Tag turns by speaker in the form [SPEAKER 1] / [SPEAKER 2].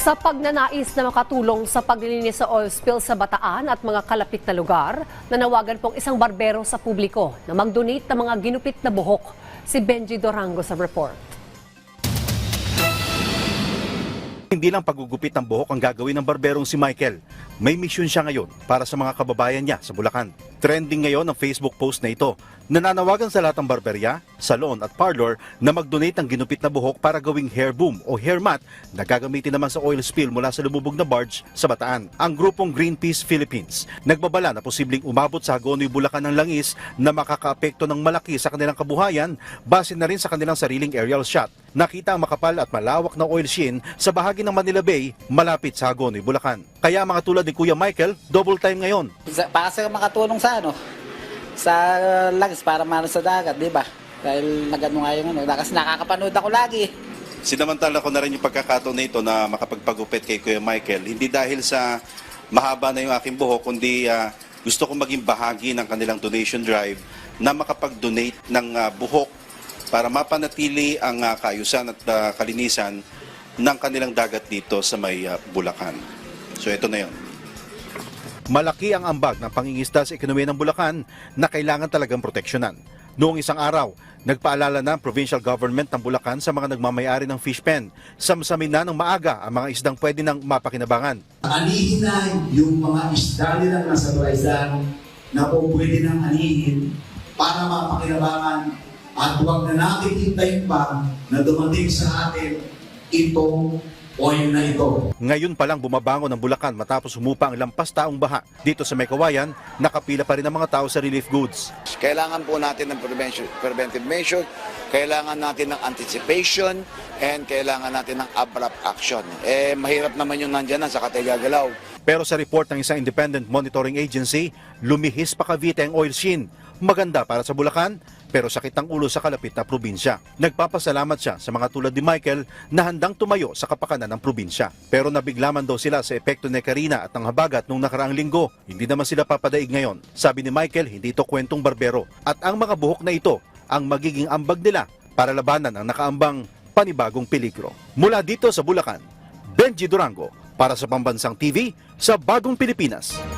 [SPEAKER 1] Sa pagnanais na makatulong sa paglilinis sa oil spill sa Bataan at mga kalapit na lugar, nanawagan pong isang barbero sa publiko na mag-donate ng mga ginupit na buhok. Si Benji Dorango sa report.
[SPEAKER 2] Hindi lang paggugupit ng buhok ang gagawin ng barberong si Michael. May misyon siya ngayon para sa mga kababayan niya sa Bulacan. Trending ngayon ang Facebook post na ito. Nananawagan sa lahat ng barberya, salon at parlor na mag-donate ng ginupit na buhok para gawing hair boom o hair mat na gagamitin naman sa oil spill mula sa lumubog na barge sa Bataan. Ang grupong Greenpeace Philippines nagbabala na posibleng umabot sa Hagonoy Bulacan ng langis na makakaapekto ng malaki sa kanilang kabuhayan base na rin sa kanilang sariling aerial shot. Nakita ang makapal at malawak na oil sheen sa bahagi ng Manila Bay malapit sa Hagonoy, Bulacan. Kaya mga tulad ni Kuya Michael, double time ngayon.
[SPEAKER 3] Para sa makatulong sa ano, sa langis para mano sa dagat, di ba? Dahil nagano nga yung ano, kasi nakakapanood ako lagi.
[SPEAKER 2] Sinamantala ko na rin yung pagkakataon na ito na makapagpagupit kay Kuya Michael. Hindi dahil sa mahaba na yung aking buhok, kundi ah, gusto ko maging bahagi ng kanilang donation drive na makapag-donate ng ah, buhok para mapanatili ang ah, kaayusan at ah, kalinisan ng kanilang dagat dito sa may ah, Bulacan. So ito na yun. Malaki ang ambag ng pangingisda sa ekonomiya ng Bulacan na kailangan talagang proteksyonan. Noong isang araw, nagpaalala na ang provincial government ng Bulacan sa mga nagmamayari ng fish pen. Samsamin na ng maaga ang mga isdang pwede nang mapakinabangan.
[SPEAKER 4] anihin na yung mga isda nilang nasa Luzon na po pwede nang anihin para mapakinabangan at huwag na natin hintayin pa na dumating sa atin itong oil na ito.
[SPEAKER 2] Ngayon pa lang bumabangon ang Bulacan matapos humupa ang lampas taong baha. Dito sa Maykawayan, nakapila pa rin ang mga tao sa relief goods.
[SPEAKER 5] Kailangan po natin ng preventive measure, kailangan natin ng anticipation, and kailangan natin ng abrupt action. Eh, mahirap naman yung nandyan na sa katigagalaw.
[SPEAKER 2] Pero sa report ng isang independent monitoring agency, lumihis pa Cavite ang oil sheen. Maganda para sa Bulacan, pero sakit ang ulo sa kalapit na probinsya. Nagpapasalamat siya sa mga tulad ni Michael na handang tumayo sa kapakanan ng probinsya. Pero nabiglaman daw sila sa epekto ni Karina at ng habagat nung nakaraang linggo. Hindi naman sila papadaig ngayon. Sabi ni Michael, hindi ito kwentong barbero. At ang mga buhok na ito ang magiging ambag nila para labanan ang nakaambang panibagong peligro. Mula dito sa Bulacan, Benji Durango para sa Pambansang TV sa Bagong Pilipinas.